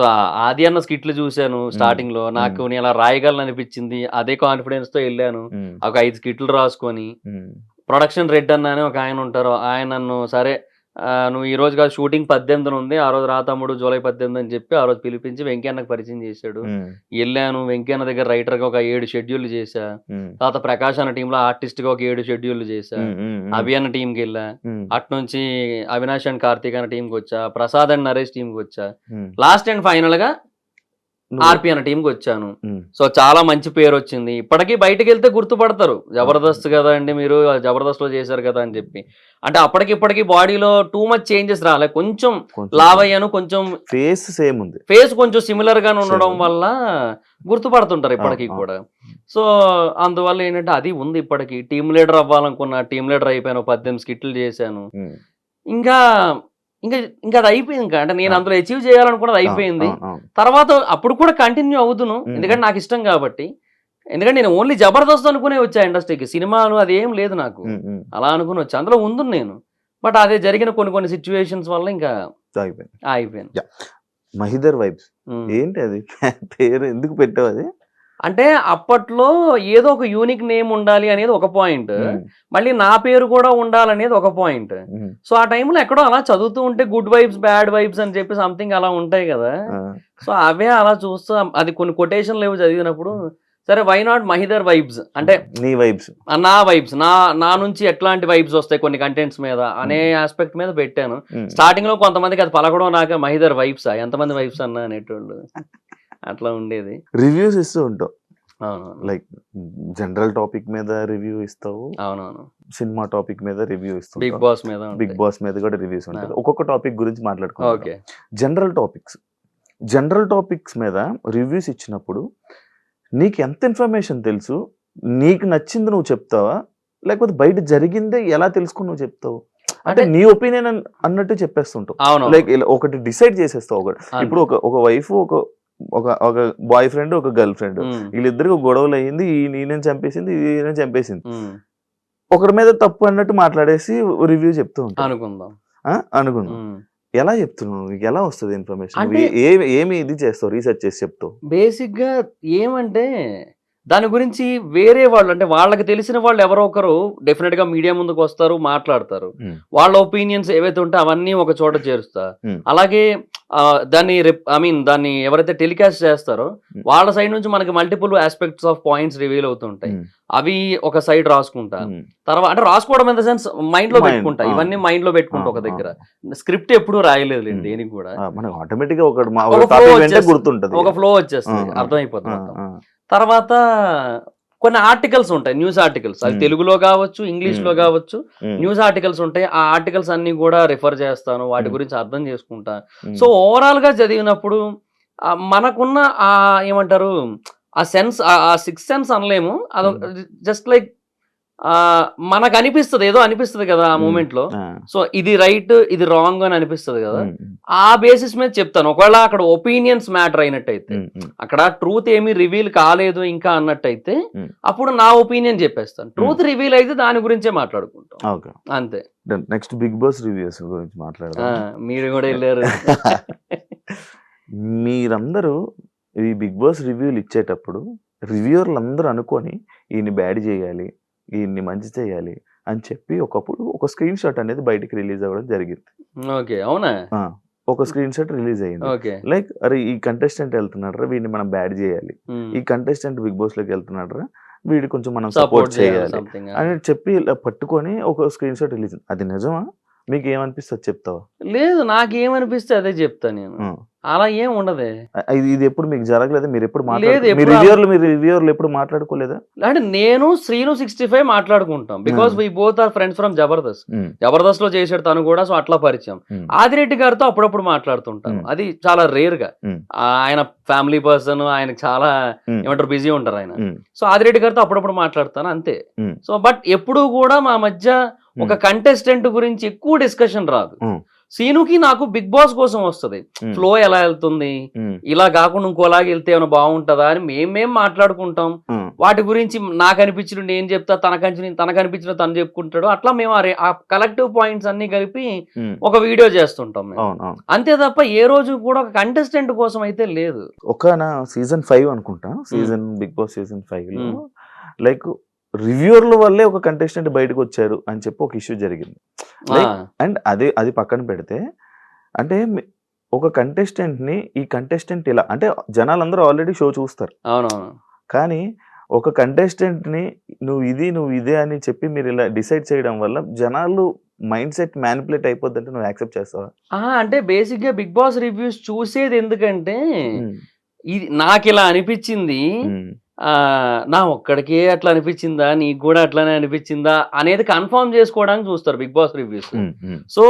So ఆది అన్న స్కిట్లు చూశాను స్టార్టింగ్లో నాకు నేను అలా రాయగలను అనిపించింది. అదే కాన్ఫిడెన్స్తో వెళ్ళాను. ఒక ఐదు స్కిట్లు రాసుకొని. ప్రొడక్షన్ రెడ్ అన్న అని ఒక ఆయన ఉంటారు. ఆయన నన్ను సరే నువ్వు ఈ రోజు కాదు షూటింగ్ పద్దెనిమిది ఉంది ఆ రోజు రా తమ్ముడు జూలై పద్దెనిమిది అని చెప్పి ఆ రోజు పిలిపించి వెంకన్నకు పరిచయం చేశాడు. వెళ్ళాను వెంకన్న దగ్గర రైటర్గా ఒక ఏడు షెడ్యూల్ చేశా. తర్వాత ప్రకాష్ అన్న టీంలో ఆర్టిస్ట్గా ఒక ఏడు షెడ్యూల్ చేశా. అభి అన్న టీంకి వెళ్ళా. అటు నుంచి అవినాష్ అండ్ కార్తీక్ అన్న టీంకి వచ్చా. ప్రసాద్ అండ్ నరేష్ టీంకి వచ్చా. లాస్ట్ అండ్ ఫైనల్గా ఆర్పి అన్న టీంకి వచ్చాను సో చాలా మంచి పేరు వచ్చింది ఇప్పటికీ బయటకు వెళ్తే గుర్తుపడతారు జబర్దస్త్ కదా అండి మీరు జబర్దస్త్లో చేశారు కదా అని చెప్పి. అంటే అప్పటికి ఇప్పటికి బాడీలో టూ మచ్ చేంజెస్ రాలే కొంచెం లావ్ అయ్యాను కొంచెం ఫేస్ సేమ్ ఉంది. ఫేస్ కొంచెం సిమిలర్ గానే ఉండడం. వల్ల గుర్తుపడుతుంటారు ఇప్పటికీ. కూడా. సో అందువల్ల ఏంటంటే అది ఉంది ఇప్పటికి. టీమ్ లీడర్ అవ్వాలనుకున్నా టీమ్ లీడర్ అయిపోయాను పద్దెనిమిది స్కిట్లు చేశాను. ఇంకా ఇంకా ఇంకా అది అయిపోయింది ఇంకా. అంటే నేను. అందులో అచీవ్ చేయాలనుకున్నది అయిపోయింది. తర్వాత అప్పుడు కూడా కంటిన్యూ అవుతును. ఎందుకంటే నాకు ఇష్టం కాబట్టి. ఎందుకంటే నేను ఓన్లీ జబర్దస్త్ అనుకునే వచ్చా ఇండస్ట్రీకి. సినిమాలు అది ఏం లేదు నాకు. అలా అనుకుని వచ్చా. అందులో ఉంది నేను. బట్ అదే జరిగిన కొన్ని కొన్ని సిచ్యువేషన్స్ వల్ల ఇంకా అయిపోయింది. ఆగిపోయాను మహిదర్ వైబ్స్. ఏంటి అది? పేరు ఎందుకు పెట్టావు అది? అంటే అప్పట్లో ఏదో ఒక యూనిక్ నేమ్ ఉండాలి అనేది ఒక పాయింట్ మళ్ళీ నా పేరు కూడా ఉండాలనేది ఒక పాయింట్ సో ఆ టైంలో ఎక్కడో అలా చదువుతూ ఉంటే గుడ్ వైబ్స్ బ్యాడ్ వైబ్స్ అని చెప్పి సంథింగ్ అలా ఉంటాయి కదా. సో అవే అలా చూస్తూ అది కొన్ని కొటేషన్లు ఏవో చదివినప్పుడు. సరే వై నాట్ మహిదర్ వైబ్స్ అంటే నీ వైబ్స్ నా వైబ్స్ నా నా నుంచి ఎట్లాంటి వైబ్స్ వస్తాయి కొన్ని కంటెంట్స్ మీద అనే ఆస్పెక్ట్ మీద పెట్టాను. స్టార్టింగ్లో కొంతమందికి అది పలకడం నాకే మహిదర్ వైబ్స్ ఎంతమంది వైబ్స్ అన్నా అనేటోళ్ళు. అట్లా ఉండేది. రివ్యూస్ ఇస్తూ ఉంటావు. అవునవును. లైక్ జనరల్ టాపిక్ మీద రివ్యూ ఇస్తావు. అవునవును. సినిమా టాపిక్ మీద రివ్యూ బిగ్ ఇస్తావు బాస్ మీద బిగ్ బాస్ మీద కూడా రివ్యూస్ ఉంటాయి. ఒక్కొక్క టాపిక్ గురించి మాట్లాడుకుంటాం okay. General topics general topics మీద రివ్యూస్ ఇచ్చినప్పుడు నీకు ఎంత ఇన్ఫర్మేషన్ తెలుసు? నీకు నచ్చింది నువ్వు చెప్తావా? లేకపోతే బయట జరిగిందే ఎలా తెలుసుకుని నువ్వు చెప్తావు? అంటే నీ ఒపీనియన్ అన్నట్టు చెప్పేస్తుంటావు. అవును లైక్ ఒకటి డిసైడ్ చేసేస్తావు ఒకటి. అవును. ఇప్పుడు ఒక ఒక వైఫ్ ఒక ఒక ఒక బాయ్ ఫ్రెండ్ ఒక గర్ల్ ఫ్రెండ్ వీళ్ళిద్దరికి గొడవలు అయ్యింది ఈ నేనేం చంపేసింది ఈయన చంపేసింది. ఒకరి మీద తప్పు అన్నట్టు మాట్లాడేసి రివ్యూ చెప్తూ ఉంటాను అనుకుందాం. ఉమ్. ఎలా చెప్తున్నావు? నీకు ఎలా వస్తుంది ఇన్ఫర్మేషన్ ఏమి ఏమి ఇది చేస్తావు? రీసెర్చ్ చేసి చెప్తావు. బేసిక్గా ఏమంటే దాని గురించి వేరే వాళ్ళు అంటే వాళ్ళకి తెలిసిన వాళ్ళు ఎవరో ఒకరు డెఫినెట్గా మీడియా ముందుకు వస్తారు మాట్లాడతారు. వాళ్ళ ఒపీనియన్స్ ఏవైతే ఉంటే అవన్నీ ఒక చోట చేరుస్తా. అలాగే దాన్ని ఐ మీన్ దాన్ని ఎవరైతే టెలికాస్ట్ చేస్తారో. వాళ్ళ సైడ్ నుంచి మనకి multiple aspects of points reveal అవుతుంటాయి. అవి ఒక సైడ్ రాసుకుంటా. తర్వాత అంటే రాసుకోవడం ఇన్ ద సెన్స్ మైండ్లో పెట్టుకుంటా. ఇవన్నీ మైండ్లో పెట్టుకుంటా ఒక దగ్గర స్క్రిప్ట్ ఎప్పుడు రాయలేదు. దేనికి కూడా ఆటోమేటిక్గా ఒక ఫ్లో వచ్చేస్తుంది. అర్థమైపోతుంది. తర్వాత కొన్ని ఆర్టికల్స్ ఉంటాయి న్యూస్ ఆర్టికల్స్ అది. తెలుగులో కావచ్చు ఇంగ్లీష్లో. కావచ్చు. న్యూస్ ఆర్టికల్స్ ఉంటాయి ఆ ఆర్టికల్స్ అన్ని కూడా రిఫర్ చేస్తాను వాటి. గురించి అర్థం చేసుకుంటా. సో ఓవరాల్గా చదివినప్పుడు మనకున్న ఆ ఏమంటారు ఆ సెన్స్ ఆ సిక్స్ సెన్స్ అనలేము అది జస్ట్ లైక్ మనకు అనిపిస్తుంది ఏదో అనిపిస్తుంది కదా ఆ. మూమెంట్లో సో ఇది రైట్ ఇది రాంగ్ అని అనిపిస్తుంది కదా. ఆ బేసిస్ మీద చెప్తాను. ఒకవేళ అక్కడ ఒపీనియన్స్ మ్యాటర్ అయినట్టయితే. అక్కడ ట్రూత్ ఏమీ రివీల్ కాలేదు ఇంకా అన్నట్టయితే. అప్పుడు నా ఒపీనియన్ చెప్పేస్తాను. ట్రూత్ రివీల్ అయితే దాని గురించే మాట్లాడుకుంటాం. అంతే. నెక్స్ట్ బిగ్ బాస్ రివ్యూస్ గురించి మాట్లాడదాం మీరు కూడా వెళ్ళారు. మీరందరూ ఈ బిగ్ బాస్ రివ్యూలు ఇచ్చేటప్పుడు రివ్యూవర్లు అందరూ అనుకొని ఈయన్ని బ్యాడ్ చేయాలి ఈయన్ని మంచి చేయాలి అని చెప్పి ఒకప్పుడు ఒక స్క్రీన్ షాట్ అనేది బయటికి రిలీజ్ అవ్వడం జరిగింది. ఓకే అవునా? ఒక స్క్రీన్ షాట్ రిలీజ్ అయ్యింది లైక్ అరే ఈ కంటెస్టెంట్ వెళ్తున్నాడు వీడిని మనం బ్యాడ్ చేయాలి. ఈ కంటెస్టెంట్ బిగ్ బాస్లోకి వెళ్తున్నాడు వీడి కొంచెం మనం సపోర్ట్ చేయాలి అని చెప్పి ఇలా పట్టుకొని ఒక స్క్రీన్ షాట్ రిలీజ్ అది నిజమా? మీకు ఏమనిపిస్తుంది చెప్తావా? లేదు నాకేమనిపిస్తే అదే చెప్తా నేను. అలా ఏం ఉండదే. ఇది ఇది ఎప్పుడు మీకు జరగలేదు? మీరు ఎప్పుడు లేదు, మాట్లాడు మీ ఎప్పుడు రివ్యూర్లు మీరు రివ్యూర్లు ఎప్పుడు మాట్లాడుకోలేదా? అంటే నేను శ్రీను సిక్స్టీ ఫైవ్ మాట్లాడుకుంటాం because we both are friends from Jabardasth జబర్దస్త్లో చేసాడు తను కూడా సో అట్లా పరిచయం. ఆదిరెడ్డి గారితో అప్పుడప్పుడు మాట్లాడుతుంటాను Hmm. అది చాలా రేర్గా. ఆయన ఫ్యామిలీ పర్సన్ ఆయనకు చాలా. ఏమంటారు బిజీ ఉంటారు ఆయన. సో ఆదిరెడ్డి గారితో అప్పుడప్పుడు మాట్లాడతాను అంతే. సో బట్ ఎప్పుడు కూడా మా మధ్య ఒక కంటెస్టెంట్ గురించి ఎక్కువ డిస్కషన్ రాదు. సీనుకి నాకు బిగ్ బాస్ కోసం వస్తది. ఫ్లో ఎలా వెళ్తుంది? ఇలా కాకుండా ఇంకోలాగా వెళ్తే ఏమైనా బాగుంటుందా అని మేమేం మాట్లాడుకుంటాం. వాటి గురించి నాకు అనిపించిన నేను చెప్తా తనకు అనిపించిన తనకు అనిపించిన తను చెప్పుకుంటాడు. అట్లా మేము ఆ కలెక్టివ్ పాయింట్స్ అన్ని కలిపి. ఒక వీడియో చేస్తుంటాం మేము. అంతే తప్ప ఏ రోజు కూడా ఒక కంటెస్టెంట్ కోసం అయితే లేదు. ఒక నా సీజన్ ఫైవ్ అనుకుంటా. Season Bigg Boss season five. Like రివ్యూర్ల వల్లే ఒక కంటెస్టెంట్ బయటకు వచ్చారు అని చెప్పి ఒక ఇష్యూ జరిగింది. అండ్ అదే అది పక్కన పెడితే అంటే ఒక contestant ని ఈ కంటెస్టెంట్ ఇలా అంటే జనాలందరూ ఆల్రెడీ షో చూస్తారు. అవునవును. కానీ ఒక contestant ని నువ్వు ఇది నువ్వు ఇదే అని చెప్పి మీరు ఇలా డిసైడ్ చేయడం వల్ల జనాలు మైండ్ సెట్ మ్యానిపులేట్ అయిపోద్ది అంటే నువ్వు యాక్సెప్ట్ చేస్తావా? అంటే బేసిక్గా బిగ్ బాస్ రివ్యూస్ చూసేది ఎందుకంటే. ఇది నాకు ఇలా అనిపించింది నా ఒక్కడికే అట్లా అనిపించిందా నీకు కూడా అట్లానే అనిపించిందా అనేది కన్ఫర్మ్ చేసుకోవడానికి చూస్తారు Bigg Boss reviews. So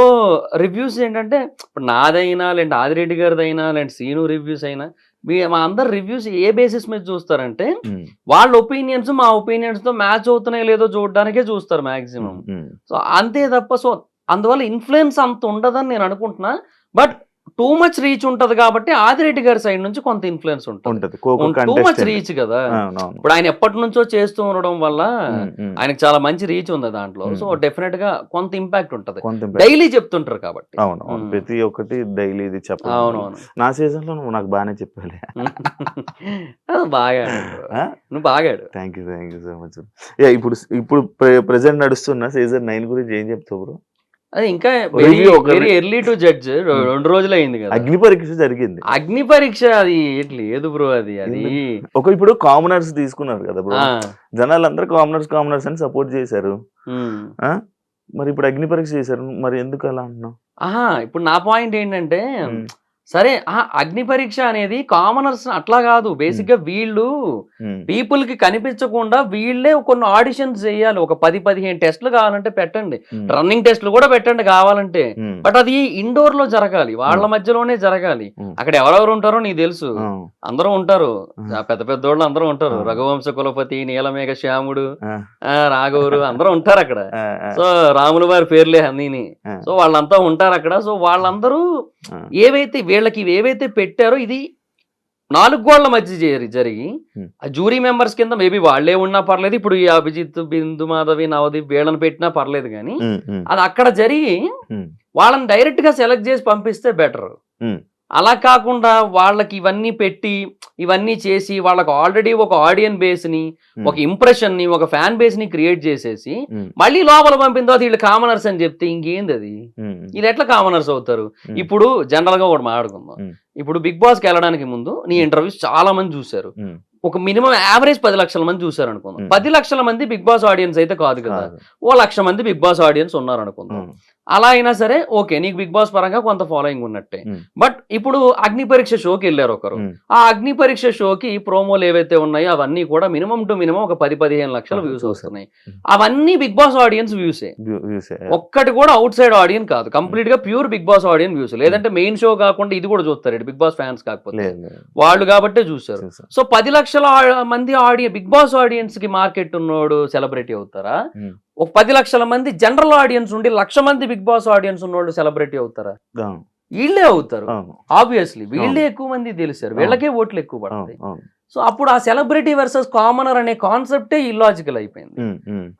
reviews ఏంటంటే ఇప్పుడు నాదైనా లేదంటే ఆదిరెడ్డి గారిదైనా లేదంటే సీను రివ్యూస్ అయినా మీ మా అందరు రివ్యూస్ ఏ బేసిస్ మీద చూస్తారంటే. వాళ్ళ ఒపీనియన్స్ మా ఒపీనియన్స్తో మ్యాచ్ అవుతున్నాయో లేదో చూడడానికే చూస్తారు మాక్సిమం. సో అంతే తప్ప సో అందువల్ల ఇన్ఫ్లుయెన్స్ అంత ఉండదని నేను అనుకుంటున్నా బట్ టూ మచ్ రీచ్ ఉంటది కాబట్టి ఆదిరెడ్డి గారి సైడ్ నుంచి కొంత ఇన్ఫ్లుయెన్స్ ఉంటుంది. Too much. రీచ్ కదా. ఇప్పుడు ఆయన ఎప్పటి నుంచో చేస్తూ ఉండడం వల్ల. ఆయనకు చాలా మంచి రీచ్ ఉంది దాంట్లో. సో. డెఫినెట్గా కొంత ఇంపాక్ట్ ఉంటది. డైలీ చెప్తుంటారు కాబట్టి. అవును. ప్రతి ఒక్కటి డైలీ ఇది చెప్పాలి నా సీజన్లో నువ్వు నాకు బాగానే చెప్పాలి బాగా. నువ్వు బాగా thank you thank you so much ఇప్పుడు ఇప్పుడు ప్రెసెంట్ నడుస్తున్న సీజన్ నైన్ గురించి ఏం చెప్తావు బ్రో అది ఇంకా వెరీ ఎర్లీ టు జడ్జ్ రెండు రోజులు అయింది కదా. అగ్ని పరీక్ష జరిగింది. అగ్ని పరీక్ష అది లేదు బ్రో అది అది ఒక ఇప్పుడు కామనర్స్ తీసుకున్నారు కదా బ్రో. జనాలందరూ కామనర్స్ కామనర్స్ అని సపోర్ట్ చేశారు? మరి ఇప్పుడు అగ్ని పరీక్ష చేశారు. మరి ఎందుకు అలా అంటున్నావు ఆహా ఇప్పుడు నా పాయింట్ ఏంటంటే. సరే ఆ అగ్ని పరీక్ష అనేది కామనర్స్ అట్లా కాదు బేసిక్గా వీళ్ళు. పీపుల్కి కనిపించకుండా వీళ్ళే కొన్ని ఆడిషన్స్ చేయాలి ఒక పది పదిహేను టెస్ట్లు కావాలంటే పెట్టండి. రన్నింగ్ టెస్ట్లు కూడా పెట్టండి కావాలంటే. బట్ అది ఇండోర్లో జరగాలి వాళ్ళ మధ్యలోనే జరగాలి. అక్కడ ఎవరెవరు ఉంటారో నీకు తెలుసు. అందరూ ఉంటారు పెద్ద పెద్ద వాళ్ళు అందరూ ఉంటారు. రఘువంశ కులపతి నీలమేఘ శ్యాముడు రాఘవురు అందరూ ఉంటారు అక్కడ సో రాముల వారి పేర్లే అన్నీని ఆ. సో వాళ్ళంతా ఉంటారు అక్కడ సో వాళ్ళందరూ. ఏవైతే వీళ్ళకి ఏవైతే పెట్టారో ఇది నాలుగు గోళ్ళ మధ్య జరి- జరిగి. ఆ జూరీ మెంబర్స్ కింద మేబీ వాళ్ళే ఉన్నా పర్లేదు ఇప్పుడు ఈ అభిజిత్ బిందు మాధవి నవదీప్ వీళ్ళని పెట్టినా పర్లేదు కానీ. అది అక్కడ జరిగి. వాళ్ళని డైరెక్ట్గా సెలెక్ట్ చేసి పంపిస్తే బెటర్. అలా కాకుండా వాళ్ళకి ఇవన్నీ పెట్టి ఇవన్నీ చేసి వాళ్ళకి ఆల్రెడీ ఒక ఆడియన్ బేస్ని. ఒక ఇంప్రెషన్ని ఒక ఫ్యాన్ బేస్ని క్రియేట్ చేసేసి. మళ్ళీ లోపల పంపిన తర్వాత వీళ్ళు కామనర్స్ అని చెప్తే ఇంకేంది అది. ఇది ఎట్లా కామనర్స్ అవుతారు. ఇప్పుడు జనరల్గా ఒకటి మాట్లాడుకుందాం. ఇప్పుడు బిగ్ బాస్కి వెళ్ళడానికి ముందు నీ ఇంటర్వ్యూస్ చాలా మంది చూశారు. ఒక మినిమం యావరేజ్ పది లక్షల మంది చూశారు అనుకుందాం. పది లక్షల మంది బిగ్ బాస్ ఆడియన్స్ అయితే కాదు కదా. ఓ లక్ష మంది బిగ్ బాస్ ఆడియన్స్ ఉన్నారు అనుకుందాం. అలా అయినా సరే ఓకే నీకు బిగ్ బాస్ పరంగా కొంత ఫాలోయింగ్ ఉన్నట్టే. బట్ ఇప్పుడు అగ్ని పరీక్ష షోకి వెళ్ళారు ఒకరు. ఆ అగ్ని పరీక్ష షోకి ప్రోమోలు ఏవైతే ఉన్నాయో అవన్నీ కూడా మినిమం టు మినిమం ఒక పది పదిహేను లక్షల వ్యూస్. వస్తున్నాయి. అవన్నీ బిగ్ బాస్ ఆడియన్స్ వ్యూసే వ్యూ- వ్యూసే. ఒక్కటి కూడా అవుట్ సైడ్ ఆడియన్స్ కాదు కంప్లీట్గా pure Bigg Boss audience views లేదంటే మెయిన్ షో కాకుండా ఇది కూడా చూస్తారు బిగ్ బాస్ ఫ్యాన్స్ కాకపోతే. వాళ్ళు కాబట్టే చూసారు చూసా. సో పది లక్షల మంది ఆడియన్స్ బిగ్ బాస్ ఆడియన్స్కి మార్కెట్ ఉన్నోడు సెలబ్రిటీ అవుతారా. ఒక పది లక్షల మంది జనరల్ ఆడియన్స్ ఉండి లక్ష మంది బిగ్ బాస్ ఆడియన్స్ ఉన్నోళ్ళు సెలబ్రిటీ అవుతారా. వీళ్ళే అవుతారు. ఆబ్వియస్లీ వీళ్ళే ఎక్కువ మంది తెలిసారు వీళ్ళకే ఓట్లు ఎక్కువ. పడతాయి. సో అప్పుడు ఆ సెలబ్రిటీ వర్సెస్ కామనర్ అనే కాన్సెప్టే ఇల్లాజికల్ అయిపోయింది.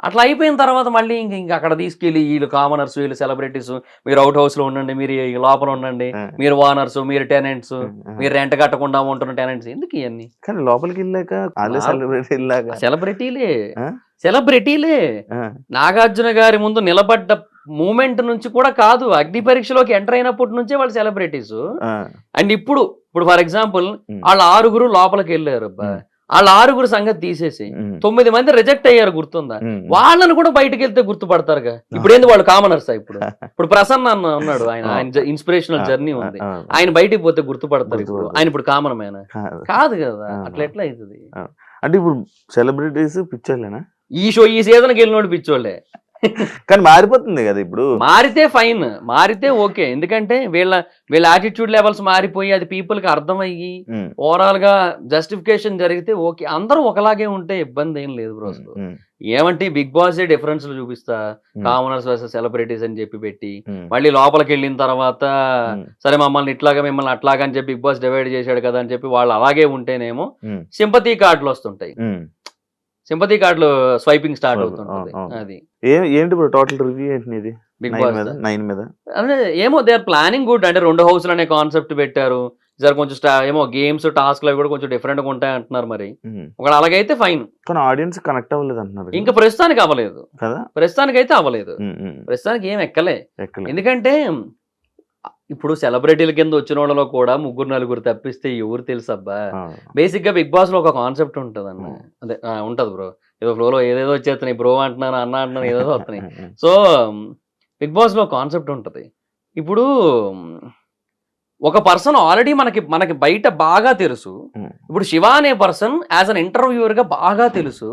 అట్లా అయిపోయిన తర్వాత మళ్ళీ ఇంక ఇంక అక్కడ తీసుకెళ్ళి వీళ్ళు కామనర్స్ వీళ్ళు సెలబ్రిటీస్ మీరు అవుట్ హౌస్లో ఉండండి మీరు లోపల ఉండండి. మీరు ఓనర్స్ మీరు టెనెంట్స్. మీరు రెంట్ కట్టకుండా ఉంటున్న టెనెంట్స్ ఎందుకు ఇవన్నీ కానీ లోపలికి వెళ్ళాక సెలబ్రిటీలే? సెలబ్రిటీలే. నాగార్జున గారి ముందు నిలబడ్డ మూమెంట్ నుంచి కూడా కాదు అగ్ని పరీక్షలోకి ఎంటర్ అయినప్పటి నుంచే వాళ్ళు సెలబ్రిటీస్. అండ్ ఇప్పుడు ఇప్పుడు ఫర్ ఎగ్జాంపుల్. వాళ్ళ ఆరుగురు లోపలికి వెళ్ళారు. వాళ్ళ ఆరుగురు సంగతి తీసేసి మ్మ్. తొమ్మిది మంది రిజెక్ట్ అయ్యారు గుర్తుందా. వాళ్ళని కూడా బయటకు వెళ్తే గుర్తుపడతారుగా ఇప్పుడు ఏంది వాళ్ళు కామనర్స్ ఇప్పుడు ఇప్పుడు ప్రసన్న అన్న ఉన్నాడు ఆయన ఆయన ఇన్స్పిరేషనల్ జర్నీ ఉంది. ఆయన బయటికి పోతే గుర్తుపడతారు ఇప్పుడు. ఆయన ఇప్పుడు కామన్ మ్యాన్. కాదు కదా. అట్లా ఎట్లా అవుతుంది అంటే ఇప్పుడు సెలబ్రిటీస్ పిక్చర్లేనా ఈ షో ఈ సీజన్కి వెళ్ళినోడు పిచ్చోళ్ళే కానీ మారిపోతుంది కదా ఇప్పుడు. మారితే ఫైన్ మారితే ఓకే. ఎందుకంటే వీళ్ళ వీళ్ళ యాటిట్యూడ్ లెవెల్స్ మారిపోయి అది people కి అర్థమయ్యి ఓవరాల్గా జస్టిఫికేషన్ జరిగితే ఓకే. అందరూ ఒకలాగే ఉంటే ఇబ్బంది ఏం లేదు బ్రో అసలు. ఏమంటే బిగ్ బాస్ డిఫరెన్స్ చూపిస్తా. కామనర్స్ వర్సెస్ సెలబ్రిటీస్ అని చెప్పి పెట్టి మళ్ళీ లోపలికి వెళ్ళిన తర్వాత సరే మమ్మల్ని ఇట్లాగా మిమ్మల్ని అట్లాగా అని చెప్పి బిగ్ బాస్ డివైడ్ చేశాడు కదా అని చెప్పి వాళ్ళు అలాగే ఉంటేనేమో సింపతి కార్డులు వస్తుంటాయి. సింపతి కార్డులు స్వైపింగ్ స్టార్ట్ అవుతుంటది. అది. ఏ- ఏంటి ఇప్పుడు టోటల్ రివ్యూ ఏంటి నీది బిగ్ బాస్. మీద నైన్ మీద? అంటే ఏమో దే ఆర్ ప్లానింగ్ గుడ్. అంటే రెండు హౌస్లు అనే కాన్సెప్ట్ పెట్టారు. సార్ కొంచెం స్టా- ఏమో గేమ్స్ టాస్క్ అవి కూడా కొంచెం డిఫరెంట్గా ఉంటాయి అంటున్నారు మరి. ఒకవేళ అలాగైతే ఫైన్ కానీ ఆడియన్స్ కనెక్ట్ అవ్వలేదు అంటున్నారు. ఇంకా ప్రస్తుతానికి అవ్వలేదు. కదా? ప్రస్తుతానికి అయితే అవ్వలేదు. ప్రస్తుతానికి ఏం ఎక్కలే. ఎందుకంటే ఇప్పుడు సెలబ్రిటీల కింద వచ్చిన వాళ్ళలో కూడా ముగ్గురు నలుగురు తప్పిస్తే ఎవరు తెలుసు అబ్బా బేసిక్గా బిగ్ బాస్లో ఒక కాన్సెప్ట్ ఉంటది అన్న. అదే ఉంటది బ్రో. ఏదో ఫ్లోలో ఏదేదో వచ్చేస్తున్నాయి బ్రో అంటున్నాను అన్న అంటున్నాను ఏదేదో వస్తున్నాయి. సో బిగ్ బాస్లో కాన్సెప్ట్ ఉంటది. ఇప్పుడు ఒక పర్సన్ ఆల్రెడీ మనకి మనకి బయట బాగా తెలుసు. ఇప్పుడు శివ అనే పర్సన్ యాజ్ అన్ ఇంటర్వ్యూవర్గా బాగా తెలుసు.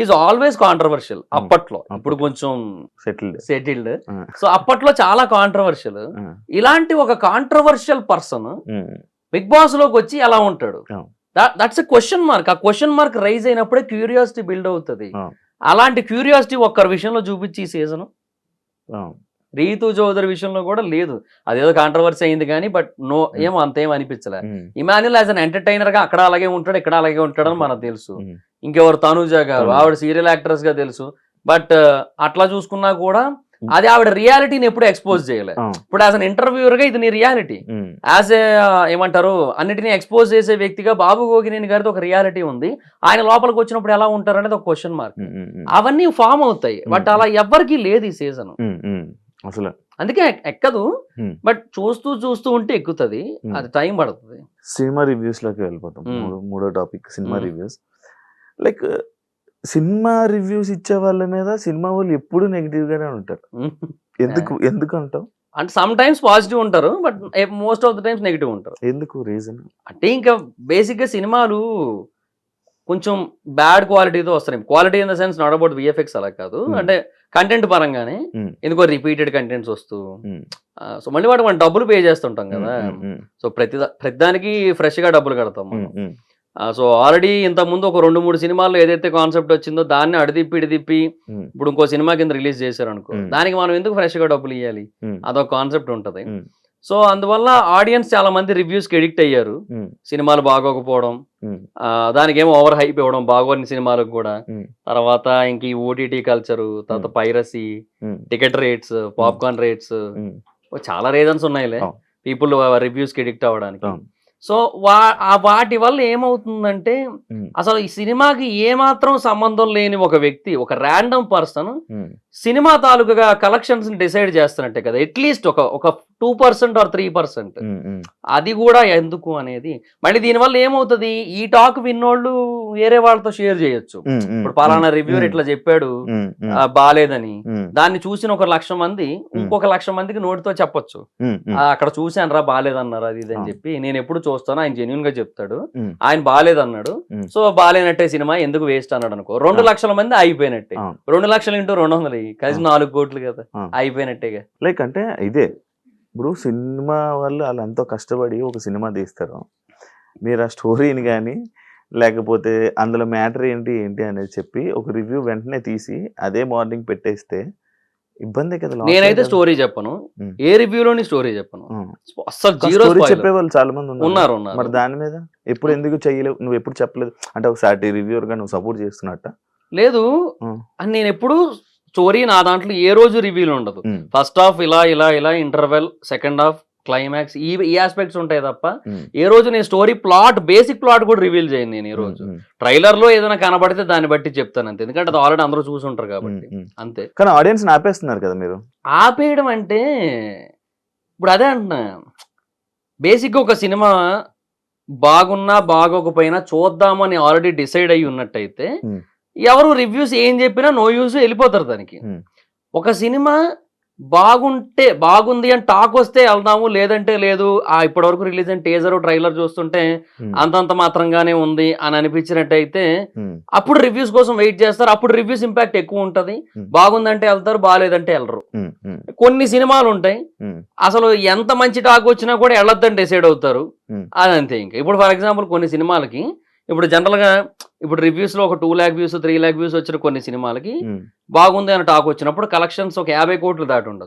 ఈజ్ ఆల్వేస్ కాంట్రవర్షియల్ అప్పట్లో. ఇప్పుడు కొంచెం సెటిల్డ్ సెటిల్డ్. సో అప్పట్లో చాలా కాంట్రవర్షియల్ ఇలాంటి ఒక కాంట్రవర్షియల్ పర్సన్ బిగ్ బాస్లోకి వచ్చి ఎలా ఉంటాడు. దట్స్ ఎ క్వశ్చన్ మార్క్ ఆ క్వశ్చన్ మార్క్ రైజ్ అయినప్పుడే క్యూరియాసిటీ బిల్డ్ అవుతుంది. అలాంటి క్యూరియాసిటీ ఒక్కరి విషయంలో చూపించి ఈ సీజన్ రీతు చౌదరి విషయంలో కూడా లేదు. అదేదో కాంట్రవర్సీ అయింది కానీ బట్ నో ఏమో అంతేం అనిపించలే. ఇమాన్యుల్ యాజ్ అన్ ఎంటర్టైనర్గా అక్కడ అలాగే ఉంటాడు ఇక్కడ అలాగే ఉంటాడని మనకు తెలుసు. ఉమ్, ఇంకెవరు? తనుజ గారు. ఆవిడ సీరియల్ యాక్ట్రెస్గా తెలుసు. బట్ అట్లా చూసుకున్నా కూడా అది ఆవిడ రియాలిటీని ఎప్పుడు ఎక్స్పోజ్ చేయలే. ఇప్పుడు యాజ్ అన్ ఇంటర్వ్యూర్గా ఇది నీ రియాలిటీ యాజ్ ఏ ఏమంటారు? అన్నిటిని ఎక్స్పోజ్ చేసే వ్యక్తిగా బాబు గోగినేని గారితో ఒక రియాలిటీ ఉంది. ఆయన లోపలికి వచ్చినప్పుడు ఎలా ఉంటారు అనేది ఒక క్వశ్చన్ మార్క్ అవన్నీ ఫామ్ అవుతాయి. But Hmm. అలా ఎవ్వరికీ లేదు ఈ సీజన్. అసలు. అందుకే ఎక్- ఎక్కదు. బట్ చూస్తూ చూస్తూ ఉంటే ఎక్కుతుంది. అది టైం పడుతుంది. సినిమా రివ్యూస్లోకి వెళ్ళిపోతాం. మూడో topic cinema. Reviews. Like cinema reviews ఇచ్చే వాళ్ళ మీద సినిమా వాళ్ళు ఎప్పుడు నెగిటివ్ గానే ఉంటారు ఎందుకు ఎందుకు అంటావు అంటే సమ్ టైమ్స్ పాజిటివ్ ఉంటారు but most of the times negative ఉంటారు. ఎందుకు? రీజన్? అంటే ఇంకా బేసిక్గా సినిమాలు కొంచెం బ్యాడ్ క్వాలిటీతో వస్తున్నాయి quality in the sense not about VFX అలా కాదు Hmm. అంటే కంటెంట్ పరంగానే Hmm. ఎందుకో రిపీటెడ్ కంటెంట్స్ వస్తూ Hmm. సో మళ్ళీ వాడు మనం డబ్బులు పే చేస్తుంటాం కదా సో ప్రతి ప్రతిదానికి ఫ్రెష్గా డబ్బులు కడతాం మనం సో ఆల్రెడీ ఇంత ముందు ఒక రెండు మూడు సినిమాల్లో ఏదైతే కాన్సెప్ట్ వచ్చిందో దాన్ని అడిదిప్పి ఇడిదిప్పి ఇప్పుడు ఇంకో సినిమా కింద రిలీజ్ చేశారు అనుకో. దానికి మనం ఎందుకు ఫ్రెష్గా డబ్బులు ఇవ్వాలి అదొక కాన్సెప్ట్ ఉంటది. సో అందువల్ల ఆడియన్స్ చాలా మంది రివ్యూస్కి ఎడిక్ట్ అయ్యారు. సినిమాలు బాగోకపోవడం దానికి ఏమో ఓవర్ హైప్ ఇవ్వడం బాగోని సినిమాలకు కూడా. తర్వాత ఇంక ఈ ఓటీటీ కల్చర్ తర్వాత piracy ticket rates popcorn rates చాలా రీజన్స్ ఉన్నాయిలే. పీపుల్ రివ్యూస్కి ఎడిక్ట్ అవ్వడానికి. సో వా ఆ వాటి వల్ల ఏమవుతుందంటే అసలు ఈ సినిమాకి ఏమాత్రం సంబంధం లేని ఒక వ్యక్తి ఒక ర్యాండమ్ పర్సన్ సినిమా తాలూకుగా కలెక్షన్స్ డిసైడ్ చేస్తున్నట్టే కదా. అట్లీస్ట్ ఒక ఒక two percent or three percent అది కూడా ఎందుకు అనేది మళ్ళీ దీనివల్ల ఏమవుతుంది ఈ టాక్ విన్నోళ్ళు వేరే వాళ్ళతో షేర్ చేయొచ్చు ఇప్పుడు పలానా రివ్యూర్. ఇట్లా చెప్పాడు బాలేదని దాన్ని చూసిన ఒక లక్ష మంది ఇంకొక లక్ష మందికి నోటితో చెప్పొచ్చు అక్కడ చూశాను రా బాలేదన్నారు అది ఇది అని ఆ. చెప్పి నేను ఎప్పుడు చూస్తాను ఆయన జెన్యున్గా చెప్తాడు. ఆయన బాలేదన్నాడు. సో బాలేనట్టే సినిమా ఎందుకు వేస్ట్ అన్నాడు అనుకో రెండు. లక్షల మంది అయిపోయినట్టే. రెండు లక్షలు ఇంటూ రెండు వందలు. కలిసి. నాలుగు కోట్లు కదా. అయిపోయినట్టేగా లైక్ అంటే ఇదే ఇప్పుడు సినిమా వాళ్ళు వాళ్ళు ఎంతో కష్టపడి ఒక సినిమా తీస్తారు. మీరు ఆ స్టోరీని కానీ లేకపోతే అందులో మ్యాటర్ ఏంటి ఏంటి అనేది చెప్పి ఒక రివ్యూ వెంటనే తీసి అదే మార్నింగ్ పెట్టేస్తే ఇబ్బంది కదా నేనైతే. స్టోరీ చెప్పను. ఏ రివ్యూలోని స్టోరీ చెప్పను. అసలు జీరో స్టోరీ చెప్పే వాళ్ళు చాలా మంది ఉన్నారు మరి దాని మీద ఎప్పుడు ఎందుకు చెయ్యలేవు నువ్వు ఎప్పుడు చెప్పలేదు? అంటే ఒకసారి రివ్యూర్గా నువ్వు సపోర్ట్ చేస్తున్నట్ట. లేదు. అని నేను ఎప్పుడు స్టోరీ నా దాంట్లో ఏ రోజు రివ్యూలు ఉండదు. ఫస్ట్ హాఫ్ ఇలా ఇలా ఇలా ఇంటర్వెల్ సెకండ్ హాఫ్ క్లైమాక్స్ ఈ ఈ ఆస్పెక్ట్స్ ఉంటాయి తప్ప ఏ రోజు నేను స్టోరీ ప్లాట్ బేసిక్ ప్లాట్ కూడా రివీల్ చేయను నేను ఈ రోజు. ట్రైలర్లో ఏదైనా కనబడితే దాన్ని బట్టి చెప్తాను అంతే. ఎందుకంటే అది ఆల్రెడీ అందరూ చూసుంటారు కాబట్టి. అంతే. కానీ ఆడియన్స్ ఆపేస్తున్నారు కదా మీరు? ఆపేయడం అంటే ఇప్పుడు అదే అంటున్నా. బేసిక్గా ఒక సినిమా బాగున్నా బాగోకపోయినా చూద్దామని ఆల్రెడీ డిసైడ్ అయ్యి ఉన్నట్టయితే. ఎవరు రివ్యూస్ ఏం చెప్పినా నో యూస్ వెళ్ళిపోతారు దానికి. ఒక సినిమా బాగుంటే బాగుంది అని టాక్ వస్తే వెళ్దాము లేదంటే లేదు ఆ ఇప్పటి వరకు రిలీజ్ అయిన టీజర్ ట్రైలర్ చూస్తుంటే అంతంత మాత్రంగానే ఉంది అని అనిపించినట్టయితే అప్పుడు రివ్యూస్ కోసం వెయిట్ చేస్తారు. అప్పుడు రివ్యూస్ ఇంపాక్ట్ ఎక్కువ ఉంటది. బాగుందంటే వెళ్తారు బాగాలేదంటే వెళ్ళరు. కొన్ని సినిమాలు ఉంటాయి. అసలు ఎంత మంచి టాక్ వచ్చినా కూడా వెళ్ళొద్దని డిసైడ్ అవుతారు. అది అంతే ఇంకా. ఇప్పుడు ఫర్ ఎగ్జాంపుల్ కొన్ని సినిమాలకి ఇప్పుడు జనరల్గా ఇప్పుడు రివ్యూస్లో ఒక two lakh views three lakh views వచ్చిన కొన్ని సినిమాలకి. బాగుంది అని టాక్ వచ్చినప్పుడు కలెక్షన్స్ ఒక యాభై కోట్లు దాటి ఉండదు